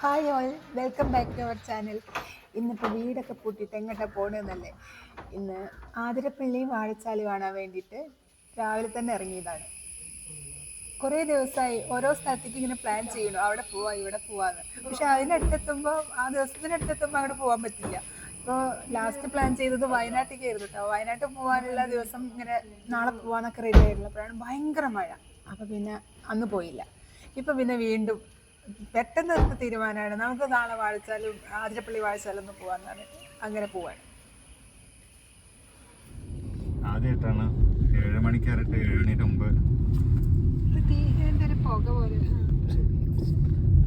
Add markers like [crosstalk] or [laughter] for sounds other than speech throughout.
Hi all welcome back to our channel ഇന്നിപ്പോൾ വീടൊക്കെ പൂട്ടിയിട്ട് എങ്ങോട്ടാ പോകണമെന്നല്ലേ ഇന്ന് ആതിരപ്പള്ളിയും വാഴച്ചാലും കാണാൻ വേണ്ടിയിട്ട് രാവിലെ തന്നെ ഇറങ്ങിയതാണ്. കുറേ ദിവസമായി ഓരോ സ്ഥലത്തേക്ക് ഇങ്ങനെ പ്ലാൻ ചെയ്യണു അവിടെ പോവാ ഇവിടെ പോവാന്ന്. പക്ഷെ അതിനടുത്തെത്തുമ്പോൾ ആ ദിവസത്തിനടുത്തെത്തുമ്പോൾ അങ്ങോട്ട് പോകാൻ പറ്റില്ല. ഇപ്പോൾ ലാസ്റ്റ് പ്ലാൻ ചെയ്തത് വയനാട്ടിലേക്കായിരുന്നു കേട്ടോ വയനാട്ടിൽ പോകാനുള്ള ദിവസം ഇങ്ങനെ നാളെ പോകാന്നൊക്കെ റെഡി ആയിരുന്നപ്പോഴാണ് ഭയങ്കര മഴ. അപ്പോൾ പിന്നെ അന്ന് പോയില്ല. ഇപ്പം പിന്നെ വീണ്ടും പെട്ടെന്ന് എടുത്ത തീരുമാനമാണ്. നമുക്ക് നാളെ വായിച്ചാലും ആതിരപ്പള്ളി വായിച്ചാലും ഒന്ന് പോകാന്നാണ് അങ്ങനെ പോവാൻ ആദ്യമായിട്ടാണ് ഏഴ് മണിക്കാറിട്ട് ഏഴ് മുമ്പ്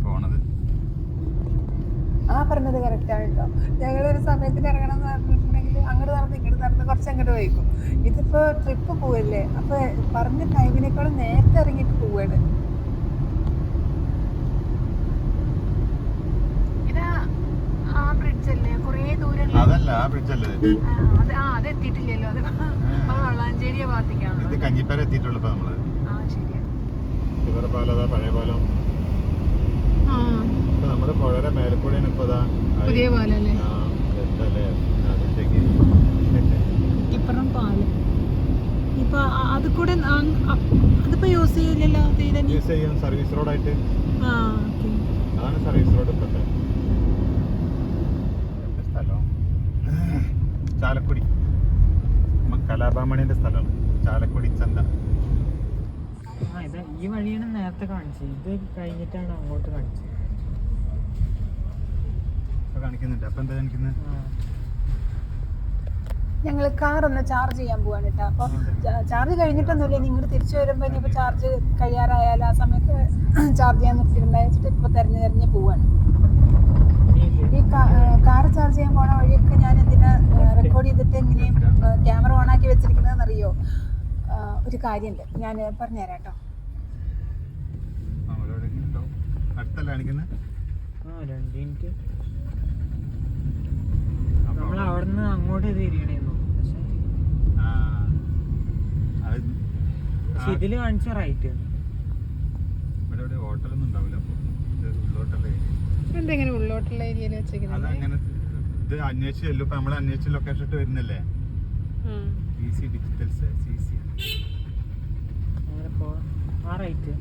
പോണത്. ആ പറഞ്ഞത് കറക്റ്റാണ് കേട്ടോ ഞങ്ങളൊരു സമയത്തിന് ഇറങ്ങണം എന്ന് പറഞ്ഞിട്ടുണ്ടെങ്കിൽ അങ്ങോട്ട് നടന്ന് ഇങ്ങോട്ട് നടന്ന് കുറച്ച് അങ്ങോട്ട് വൈകും. ഇതിപ്പോ ട്രിപ്പ് പോവല്ലേ? അപ്പൊ പറഞ്ഞ ടൈമിനേക്കാളും നേരത്തെ ഇറങ്ങിയിട്ട് പോവാണ് ഇതാ കുറേ ദൂരം അതല്ല ആ ബ്രിഡ്ജ് അത് ആ അത് എത്തിയിട്ടില്ലല്ലോ അത് ഇത് എത്തിയിട്ടുള്ളൂ ഇപ്പൊ നമ്മൾ. ആ ഇവരുടെ പഴയ പാലം. നമ്മുടെ പുഴയുടെ മേലക്കൂടെയാണ് ഇപ്പൊ ഇതാ പുതിയ പാലല്ലേ? ഇപ്പുറം പാൽ. ഇപ്പൊ അത് കൂടെ അതിപ്പോ യൂസ് ചെയ്യില്ലല്ലോ? യൂസ് ചെയ്യും സർവീസ് റോഡായിട്ട്. ആ ഓക്കെ. അതാണ് സർവീസ് റോഡ് ഇപ്പത്തെ എന്റെ സ്ഥലം ചാലക്കുടി. നമ്മ കലാഭാമണിന്റെ സ്ഥലമാണ്. ചാലക്കുടി ചന്ത. ഈ വഴിയാണ് നേരത്തെ കാണിച്ചത്. ഇത് കഴിഞ്ഞിട്ടാണ് അങ്ങോട്ട് കാണിച്ചത്. ഇപ്പൊ കാണിക്കുന്നുണ്ട്. അപ്പൊ എന്താ കാണിക്കുന്നത്. ഞങ്ങൾ കാർ ഒന്ന് ചാർജ് ചെയ്യാൻ പോവാണ് കേട്ടോ അപ്പൊ ചാർജ് കഴിഞ്ഞിട്ടൊന്നുമില്ല. നിങ്ങൾ തിരിച്ചു വരുമ്പോ ഇനിയിപ്പോ ചാർജ് കഴിയാറായാലും ആ സമയത്ത് [clears throat] ചാർജ് ചെയ്യാൻ നിർത്തിയിട്ടുണ്ടായിട്ട് ഇപ്പൊ തെരഞ്ഞു തെരഞ്ഞ് പോവാണ്. കാർ ചാർജ് ചെയ്യാൻ പോണ വഴിയൊക്കെ ഞാൻ ഇതിന് റെക്കോർഡ് ചെയ്തിട്ട് എങ്ങനെയും ക്യാമറ ഓൺ ആക്കി വെച്ചിരിക്കുന്നതെന്ന് അറിയോ ഒരു കാര്യമുണ്ട് ഞാൻ പറഞ്ഞുതരാം കേട്ടോ. നമ്മൾ അവിടുന്ന് അങ്ങോട്ട് തിരിയണേന്നു? പക്ഷെ ഇതിൽ കാണിച്ച റൈറ്റ് ഹോട്ടലൊന്നും ഉണ്ടാവില്ല അപ്പൊ. ഉള്ളോട്ടല്ലേ? എന്തെങ്കിലും ഉള്ളോട്ടുള്ള ഏരിയയിൽ വെച്ചിരിക്കുന്നത് അതങ്ങനെ ഇത് അന്വേഷിച്ചല്ലോ ഇപ്പൊ നമ്മൾ അന്വേഷിച്ച ലൊക്കേഷൻ ഇട്ട് വരുന്നില്ലേ? സി ഡിജിറ്റൽസ് സി സി പോ. ആ റൈറ്റ്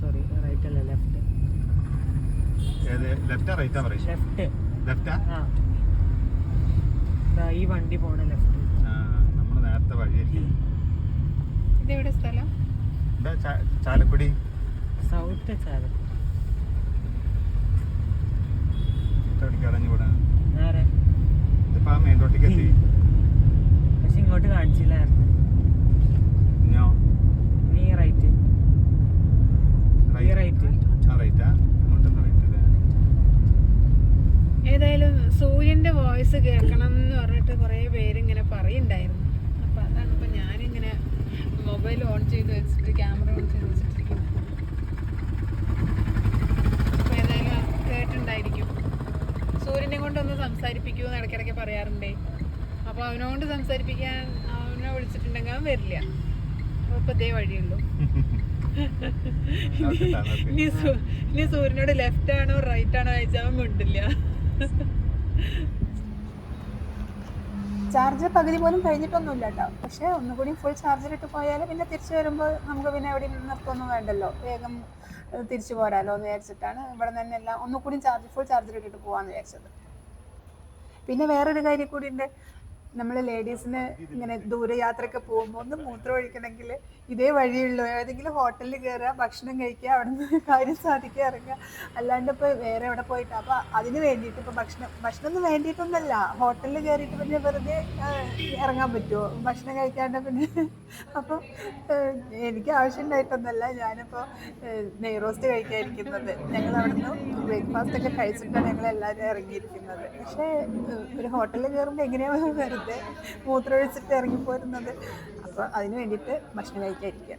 സോറി റൈറ്റ് അല്ല ലെഫ്റ്റ് ഏത്? ലെഫ്റ്റാ റൈറ്റാ പറയും. ലെഫ്റ്റ് ലെഫ്റ്റാ ആ? ദാ ഈ വണ്ടി പോണ ലെഫ്റ്റ് നമ്മൾ നേരത്തെ ഇതെവിടെ സ്ഥലം? ചാലക്കുടി. സൗത്ത് ചാലം അടഞ്ഞു നേരെ ഇതിപ്പോ ആ മെയിൻ റോട്ടിക്ക് എത്തി. പക്ഷെ ഇങ്ങോട്ട് കാണിച്ചില്ലായിരുന്നു. നീ റൈറ്റ് ഏതായാലും സൂര്യന്റെ വോയിസ് കേൾക്കണം എന്ന് പറഞ്ഞിട്ട് പേര് പേരിങ്ങനെ പറയുണ്ടായിരുന്നു. അപ്പൊ അതാണ് ഇപ്പൊ ഞാനിങ്ങനെ മൊബൈൽ ഓൺ ചെയ്ത് വെച്ചിട്ട് ക്യാമറ ഓൺ ചെയ്ത് വെച്ചിട്ടിരിക്കുന്നത് അപ്പൊ ഏതായാലും അത് കേട്ടിട്ടുണ്ടായിരിക്കും സൂര്യനെ കൊണ്ടൊന്ന് സംസാരിപ്പിക്കൂ എന്ന് ഇടയ്ക്കിടയ്ക്ക് പറയാറുണ്ടേ. അപ്പോൾ അവനോണ്ട് സംസാരിപ്പിക്കാൻ അവനെ വിളിച്ചിട്ടുണ്ടെങ്കിൽ അവൻ വരില്ല. അപ്പൊ ഇതേ വഴിയുള്ളൂ. [laughs] ഇനി ഇനി സൂര്യനോട് ലെഫ്റ്റ് ആണോ റൈറ്റ് ആണോ ചോദിച്ചാൽ അവൻ മിണ്ടില്ല. ചാർജ് പകുതി പോലും കഴിഞ്ഞിട്ടൊന്നുമില്ല കേട്ടോ. പക്ഷേ ഒന്നുകൂടി ഫുൾ ചാർജിലിട്ട് പോയാൽ പിന്നെ തിരിച്ചു വരുമ്പോൾ നമുക്ക് പിന്നെ എവിടെയും നിർത്തൊന്നും വേണ്ടല്ലോ. വേഗം തിരിച്ചു പോരാലോ എന്ന് വിചാരിച്ചിട്ടാണ് ഇവിടെ തന്നെ എല്ലാം ഒന്നുകൂടി ചാർജ് ഫുൾ ചാർജിലിട്ടിട്ട് പോകാമെന്ന് വിചാരിച്ചത്. പിന്നെ വേറൊരു കാര്യം കൂടി ഉണ്ട്. നമ്മൾ ലേഡീസിന് ഇങ്ങനെ ദൂരയാത്രയൊക്കെ പോകുമ്പോൾ ഒന്ന് മൂത്രം ഒഴിക്കണമെങ്കിൽ ഇതേ വഴിയുള്ളൂ. ഏതെങ്കിലും ഹോട്ടലിൽ കയറുക ഭക്ഷണം കഴിക്കുക അവിടെ നിന്ന് കാര്യം സാധിക്കുക ഇറങ്ങുക അല്ലാണ്ട് ഇപ്പോൾ വേറെ എവിടെ പോയിട്ട് അപ്പോൾ അതിന് വേണ്ടിയിട്ട് ഇപ്പോൾ ഭക്ഷണം ഭക്ഷണം ഒന്നും വേണ്ടിയിട്ടൊന്നല്ല. ഹോട്ടലിൽ കയറിയിട്ട് പിന്നെ വെറുതെ ഇറങ്ങാൻ പറ്റുമോ ഭക്ഷണം കഴിക്കാണ്ട് പിന്നെ. അപ്പോൾ എനിക്ക് ആവശ്യമുണ്ടായിട്ടൊന്നല്ല. ഞാനിപ്പോൾ നെയ് റോസ്റ്റ് കഴിക്കാതിരിക്കുന്നത് ഞങ്ങൾ അവിടുന്ന് ബ്രേക്ക്ഫാസ്റ്റ് ഒക്കെ കഴിച്ചിട്ടാണ് ഞങ്ങൾ എല്ലാവരും ഇറങ്ങിയിരിക്കുന്നത്. പക്ഷേ ഒരു ഹോട്ടലിൽ കയറുമ്പോൾ എങ്ങനെയാണ് മൂത്രമൊഴിച്ചിട്ട് ഇറങ്ങിപ്പോരുന്നത്. അപ്പോൾ അതിന് വേണ്ടിയിട്ട് ഭക്ഷണം കഴിക്കാതിരിക്കുക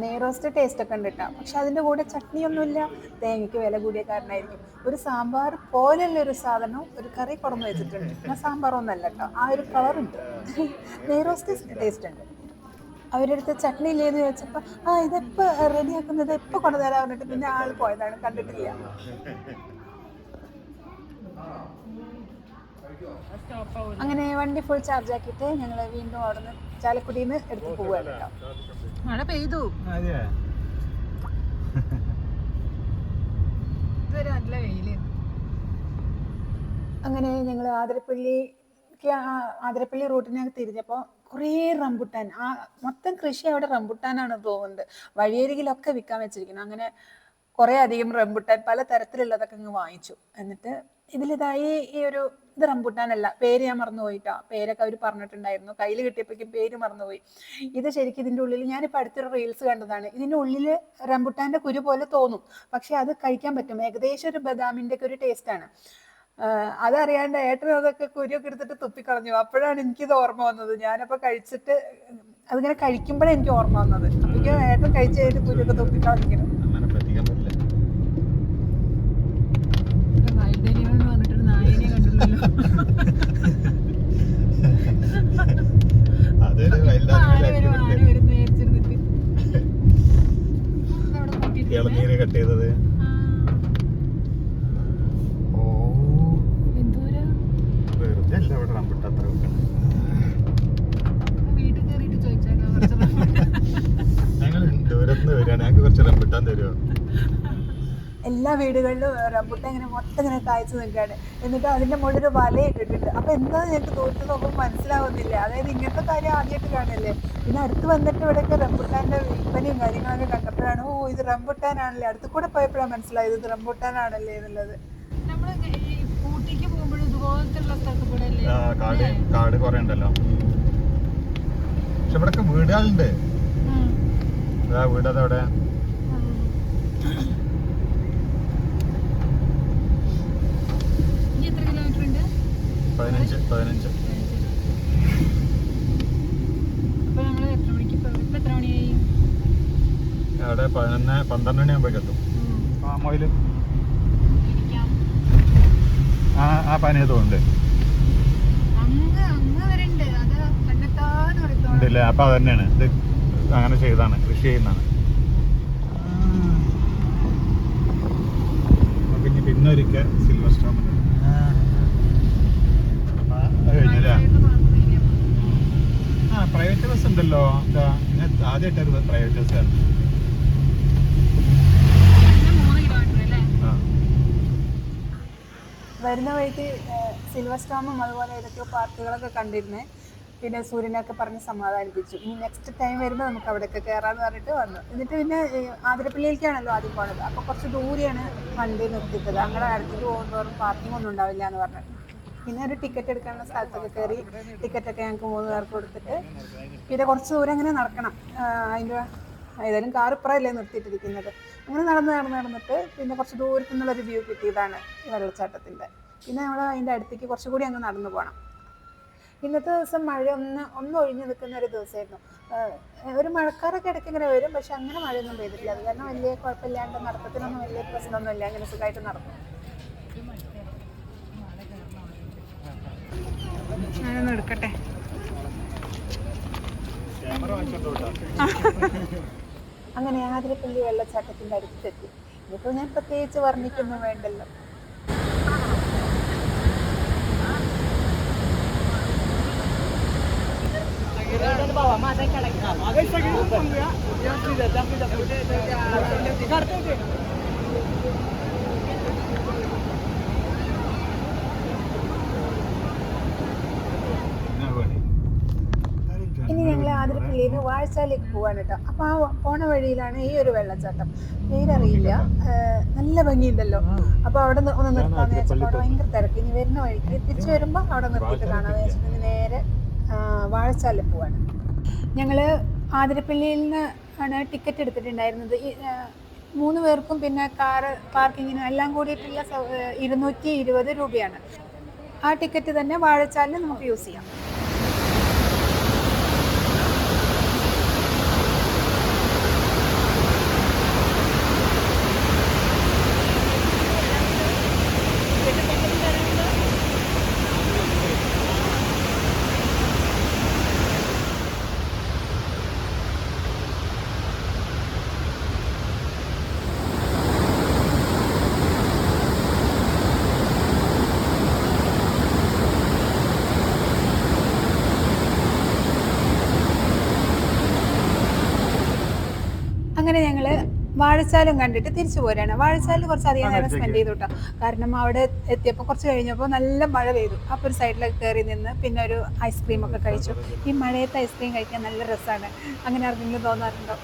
നെയ് റോസ്റ്റ് ടേസ്റ്റ് ഒക്കെ ഉണ്ട് കേട്ടോ പക്ഷെ അതിന്റെ കൂടെ ചട്നിയൊന്നുമില്ല. തേങ്ങയ്ക്ക് വില കൂടിയ കാരണമായിരിക്കും ഒരു സാമ്പാർ പോലെയുള്ള ഒരു സാധനം ഒരു കറി കുറന്ന് വെച്ചിട്ടുണ്ട്. എന്നാൽ സാമ്പാറൊന്നല്ല കേട്ടോ ആ ഒരു കളറുണ്ട് നെയ് റോസ്റ്റ് ടേസ്റ്റ് ഉണ്ട്. അവരുടെ അടുത്ത് ചട്നി ഇല്ലേന്ന് ചോദിച്ചപ്പോൾ ആ ഇതെപ്പോൾ റെഡിയാക്കുന്നത് എപ്പോൾ കൊണ്ടുതരാൻ പറഞ്ഞിട്ട് പിന്നെ ആൾ പോയതാണ്. കണ്ടിട്ടില്ല. അങ്ങനെ വണ്ടി ഫുൾ ചാർജ് ആക്കിയിട്ട് ഞങ്ങൾ വീണ്ടും അവിടെ നിന്ന് ചാലക്കുടിയിൽ നിന്ന് എടുത്ത് പോവുകയാണ് കേട്ടോ. മഴ പെയ്തു. അതെ ഇതുവരെ നല്ല വെയിൽ. അങ്ങനെ ഞങ്ങൾ ആതിരപ്പള്ളി ആ- ആതിരപ്പള്ളി റൂട്ടിനകത്ത് തിരിഞ്ഞപ്പോൾ കുറേ റംബുട്ടാൻ. ആ മൊത്തം കൃഷി അവിടെ റംബുട്ടാനാണ് തോന്നുന്നത്. വഴിയരികിലൊക്കെ വിൽക്കാൻ വെച്ചിരിക്കുന്നു. അങ്ങനെ കുറേ അധികം റംബുട്ടാൻ പല തരത്തിലുള്ളതൊക്കെ അങ്ങ് വാങ്ങിച്ചു. എന്നിട്ട് ഇതിലിതായി ഈ ഒരു ഇത് റംബുട്ടാനല്ല. പേര് ഞാൻ മറന്നുപോയിട്ടോ. പേരൊക്കെ അവർ പറഞ്ഞിട്ടുണ്ടായിരുന്നു. കയ്യിൽ കിട്ടിയപ്പോഴേക്കും പേര് മറന്നുപോയി. ഇത് ശരിക്കും ഇതിന്റെ ഉള്ളിൽ ഞാനിപ്പോൾ അടുത്തൊരു റീൽസ് കണ്ടതാണ്. ഇതിന്റെ ഉള്ളിൽ റംബുട്ടാന്റെ കുരു പോലെ തോന്നും. പക്ഷെ അത് കഴിക്കാൻ പറ്റും. ഏകദേശം ഒരു ബദാമിന്റെ ഒക്കെ ഒരു ടേസ്റ്റാണ് അതറിയാണ്ട് ഏട്ടൻ അതൊക്കെ കുരുവൊക്കെ എടുത്തിട്ട് തുപ്പിക്കളഞ്ഞു. അപ്പോഴാണ് എനിക്കിത് ഓർമ്മ വന്നത്. ഞാനപ്പോൾ കഴിച്ചിട്ട് അതിങ്ങനെ കഴിക്കുമ്പോഴേ എനിക്ക് ഓർമ്മ വന്നത്. അപ്പോഴേക്കും ഏട്ടൻ കഴിച്ച് കഴിഞ്ഞിട്ട് കുരുവൊക്കെ തുപ്പിക്കളഞ്ഞിരിക്കണം അങ്ങനെ പറ്റിക്കാൻ പറ്റില്ല വന്നിട്ടൊരു നായനെ കണ്ടുള്ളൂ അതൊരു ഇളനീര് കട്ട് ചെയ്തത് ഓ എന്തോരാ വെറുതെ അല്ല ഇവിടെ റംബുട്ടാൻ അത്ര വെക്കണത് വീട്ടിൽ കയറിയിട്ട് ചോദിച്ചേക്കാം കുറച്ച് ഞങ്ങൾ ദൂരത്തുനിന്ന് വരികയാണ് ഞങ്ങൾക്ക് കുറച്ച് റംബുട്ടാൻ തരുമോ എല്ലാ വീടുകളിലും റംബുട്ടാൻ ഇങ്ങനെ മൊത്തം ഇങ്ങനെ കായ്ച്ചു നിൽക്കുകയാണ്. എന്നിട്ട് അതിന്റെ മുകളിൽ ഒരു വല ഇട്ടിട്ടുണ്ട്. അപ്പൊ എന്താ ഞങ്ങൾക്ക് ദൂരത്ത് നോക്കുമ്പോൾ മനസ്സിലാവുന്നില്ല. അതായത് ഇങ്ങനത്തെ കാര്യം ആദ്യമായിട്ട് കാണല്ലേ പിന്നെ അടുത്ത് വന്നിട്ട് ഇവിടെയൊക്കെ റംബുട്ടാന്റെ വിൽപ്പനയും കാര്യങ്ങളൊക്കെ കണ്ടപ്പോഴാണ് ഓ ഇത് റംബുട്ടാനാണല്ലേ? അടുത്ത് കൂടെ പോയപ്പോഴാണ് മനസ്സിലായത് ഇത് റംബുട്ടാനാണല്ലേ എന്നുള്ളത്. നമ്മൾ ഈ ഊട്ടിക്ക് പോകുമ്പോഴും ഇതുപോലത്തെ സ്ഥലത്ത് കൂടെ ആ, കാട് കാട് കുറെ ഉണ്ടല്ലോ. പക്ഷെ ഇവിടൊക്കെ വീടുകളുണ്ട്. അതാ എത്ര മണിയായി? അവിടെ പതിനൊന്ന് പന്ത്രണ്ട് മണിയാകുമ്പോഴേക്ക് എത്തും. ആ ആ ആ പനിയതുണ്ട് ഉണ്ടല്ലേ? അപ്പൊ അത് തന്നെയാണ്. ഇത് അങ്ങനെ ചെയ്താണ് കൃഷി ചെയ്യുന്നതാണ്. ഒരിക്കൽ സിൽവർ സ്റ്റോമിന് ആ പ്രൈവറ്റ് ബസ് ഉണ്ടല്ലോ. എന്താ ഞാൻ ആദ്യമായിട്ടൊരു പ്രൈവറ്റ് ബസ് വരുന്ന വഴിക്ക് സിൽവർ സ്റ്റോമും അതുപോലെ ഏതൊക്കെയോ പാർക്കുകളൊക്കെ കണ്ടിരുന്നേ. പിന്നെ സൂര്യനൊക്കെ പറഞ്ഞ് സമാധാനിപ്പിച്ചു. ഇനി നെക്സ്റ്റ് ടൈം വരുമ്പോൾ നമുക്ക് അവിടെയൊക്കെ കയറാന്ന് പറഞ്ഞിട്ട് വന്നു. എന്നിട്ട് പിന്നെ ആതിരപ്പള്ളിയിലേക്കാണല്ലോ ആദ്യം പോണത്. അപ്പോൾ കുറച്ച് ദൂരെയാണ് വണ്ടി നിർത്തിയിട്ടത് അങ്ങനെ അടുത്തേക്ക് പോകുന്നതോറും പാർക്കിംഗ് ഒന്നും ഉണ്ടാവില്ല എന്ന് പറഞ്ഞു. പിന്നെ ഒരു ടിക്കറ്റ് എടുക്കാനുള്ള സ്ഥലത്തൊക്കെ കയറി ടിക്കറ്റൊക്കെ ഞങ്ങൾക്ക് മൂന്ന് പേർക്ക് കൊടുത്തിട്ട് പിന്നെ കുറച്ച് ദൂരം അങ്ങനെ നടക്കണം. അതിന്റെ ഏതായാലും കാർ ഇപ്പറല്ലേ നിർത്തിയിട്ടിരിക്കുന്നത്. അങ്ങനെ നടന്ന് നടന്ന് നടന്നിട്ട് പിന്നെ കുറച്ച് ദൂരത്തു നിന്നുള്ളൊരു വ്യൂ കിട്ടിയതാണ് വെള്ളച്ചാട്ടത്തിന്റെ പിന്നെ നമ്മൾ അതിന്റെ അടുത്തേക്ക് കുറച്ചുകൂടി അങ്ങ് നടന്നു പോകണം ഇന്നത്തെ ദിവസം മഴ ഒന്ന് ഒന്ന് ഒഴിഞ്ഞു നിൽക്കുന്ന ഒരു ദിവസമായിരുന്നു. ഒരു മഴക്കാരൊക്കെ ഇടയ്ക്ക് ഇങ്ങനെ വരും പക്ഷെ അങ്ങനെ മഴയൊന്നും പെയ്തിട്ടില്ല. അത് കാരണം വലിയ കുഴപ്പമില്ലാണ്ട് നടത്തത്തിനൊന്നും വലിയ പ്രശ്നമൊന്നുമില്ല. അങ്ങനെ സുഖമായിട്ട് നടക്കും ഞാനൊന്ന് എടുക്കട്ടെ? അങ്ങനെ ആതിരപ്പള്ളി വെള്ളച്ചാട്ടത്തിന്റെ അടുത്തെത്തി. ഇതിപ്പോൾ ഞാൻ പ്രത്യേകിച്ച് വർണിക്കൊന്നും വേണ്ടല്ലോ. ഇനി ഞങ്ങൾ ആതിരപ്പള്ളിയിൽ നിന്ന് വാഴച്ചാലേക്ക് പോവാണ് കേട്ടോ. അപ്പോൾ ആ പോണ വഴിയിലാണ് ഈ ഒരു വെള്ളച്ചാട്ടം. പേരറിയില്ല. നല്ല ഭംഗിയുണ്ടല്ലോ. അപ്പോൾ അവിടെ ഒന്ന് നിർത്താന്ന് വെച്ചപ്പോൾ അവിടെ ഭയങ്കര തിരക്ക്. ഇനി വരുന്ന വഴിക്ക് തിരിച്ചു വരുമ്പോൾ അവിടെ നിർത്തിയിട്ട് കാണാമെന്ന് വെച്ചിട്ട് നേരെ വാഴച്ചാലിൽ പോവാണ്. ഞങ്ങൾ ആതിരപ്പള്ളിയിൽ നിന്ന് ആണ് ടിക്കറ്റ് എടുത്തിട്ടുണ്ടായിരുന്നത്. മൂന്ന് പേർക്കും പിന്നെ കാറ് പാർക്കിങ്ങിനും എല്ലാം കൂടിയിട്ടുള്ള ഇരുന്നൂറ്റി ഇരുപത് രൂപയാണ്. ആ ടിക്കറ്റ് തന്നെ വാഴച്ചാലിൽ നമുക്ക് യൂസ് ചെയ്യാം. വാഴച്ചാലും കണ്ടിട്ട് തിരിച്ചു പോരാണ്. വാഴച്ചാലിൽ കുറച്ച് അധികം നേരം സ്പെൻഡ് ചെയ്തു കേട്ടോ കാരണം അവിടെ എത്തിയപ്പോൾ കുറച്ച് കഴിഞ്ഞപ്പോൾ നല്ല മഴ പെയ്തു. അപ്പോൾ ഒരു സൈഡിലൊക്കെ കയറി നിന്ന് പിന്നെ ഒരു ഐസ്ക്രീം ഒക്കെ കഴിച്ചു. ഈ മഴയത്ത് ഐസ്ക്രീം കഴിക്കാൻ നല്ല രസമാണ് അങ്ങനെ ആർക്കെങ്കിലും തോന്നാറുണ്ടോ?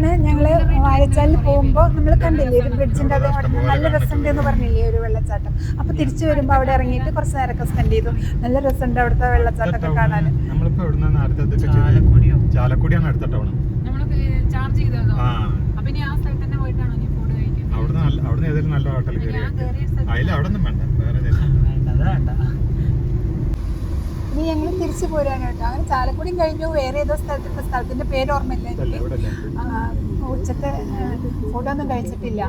ഇതാണ് ഞങ്ങൾ വാഴച്ചാലിൽ പോകുമ്പോൾ നമ്മൾ കണ്ടില്ലേ ഒരു ബ്രിഡ്ജിന്റെ അത് അവിടെ നല്ല രസമുണ്ട് എന്ന് പറഞ്ഞില്ലേ ഒരു വെള്ളച്ചാട്ടം. അപ്പോൾ തിരിച്ചു വരുമ്പോൾ അവിടെ ഇറങ്ങിയിട്ട് കുറച്ച് നേരമൊക്കെ സ്പെൻഡ് ചെയ്തു. നല്ല രസമുണ്ട് അവിടുത്തെ വെള്ളച്ചാട്ടമൊക്കെ കാണാൻ. നമ്മളിപ്പോൾ എവിടുന്നാണ് അടുത്തതൊക്കെ ചാലക്കുടിയോ? ചാലക്കുടിയാണ് അടുത്ത ടൗൺ. ചാർജ് ചെയ്തതോ? ആ. അപ്പൊ ഇനി ആ സ്ഥലത്ത് തന്നെ പോയിട്ടാണോ നീ ഫുഡ് കഴിക്കുന്നത്? അവിടുന്ന് നല്ല അവിടുന്ന് ഏതെങ്കിലും നല്ല ഹോട്ടൽ കയറി അതിൽ അവിടെ ഒന്നും വേണ്ട വേറെ. വേണ്ട. ഇനി ഞങ്ങൾ തിരിച്ചു പോരാണ് കേട്ടോ. അങ്ങനെ ചാലക്കുടിയും കഴിഞ്ഞു. വേറെ ഏതോ സ്ഥലത്തിന്റെ സ്ഥലത്തിന്റെ പേര് ഓർമ്മയില്ല എനിക്ക്. ഉച്ചത്തെ ഫുഡ് ഒന്നും കഴിച്ചിട്ടില്ല.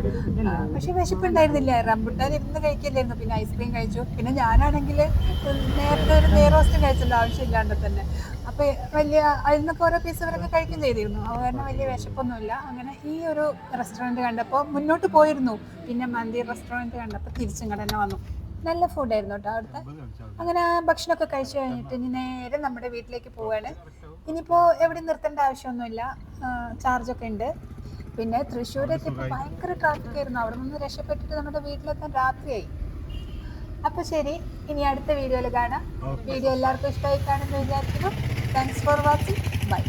പക്ഷെ വിശപ്പുണ്ടായിരുന്നില്ല? റംബുട്ടാൻ ഇരുന്ന് കഴിക്കില്ലായിരുന്നു. പിന്നെ ഐസ്ക്രീം കഴിച്ചു. പിന്നെ ഞാനാണെങ്കിൽ നേരത്തെ ഒരു നെയ്റോസ്റ്റ് കഴിച്ചല്ലോ ആവശ്യമില്ലാണ്ട് തന്നെ. അപ്പൊ വലിയ അതിന്നൊക്കെ ഓരോ പീസ് ഇവരൊക്കെ കഴിക്കും ചെയ്തിരുന്നു. അത് കാരണം വലിയ വിശപ്പൊന്നുമില്ല. അങ്ങനെ ഈ ഒരു റെസ്റ്റോറന്റ് കണ്ടപ്പോൾ മുന്നോട്ട് പോയിരുന്നു. പിന്നെ മന്തി റെസ്റ്റോറന്റ് കണ്ടപ്പോൾ തിരിച്ചിങ്ങോട്ട് തന്നെ വന്നു. നല്ല ഫുഡായിരുന്നു കേട്ടോ അവിടുത്തെ. അങ്ങനെ ഭക്ഷണമൊക്കെ കഴിച്ചു കഴിഞ്ഞിട്ട് ഇനി നേരെ നമ്മുടെ വീട്ടിലേക്ക് പോവാണ്. ഇനിയിപ്പോൾ എവിടെ നിർത്തേണ്ട ആവശ്യമൊന്നുമില്ല. ചാർജൊക്കെ ഉണ്ട്. പിന്നെ തൃശ്ശൂർ എത്തിയപ്പോൾ ഭയങ്കര ട്രാഫിക് ആയിരുന്നു. അവിടെ നിന്ന് രക്ഷപ്പെട്ടിട്ട് നമ്മുടെ വീട്ടിലെത്താൻ രാത്രിയായി. അപ്പോൾ ശരി ഇനി അടുത്ത വീഡിയോയിൽ കാണാം. വീഡിയോ എല്ലാവർക്കും ഇഷ്ടമായി കാണുമെന്ന് വിചാരിക്കുന്നു. Thanks for watching bye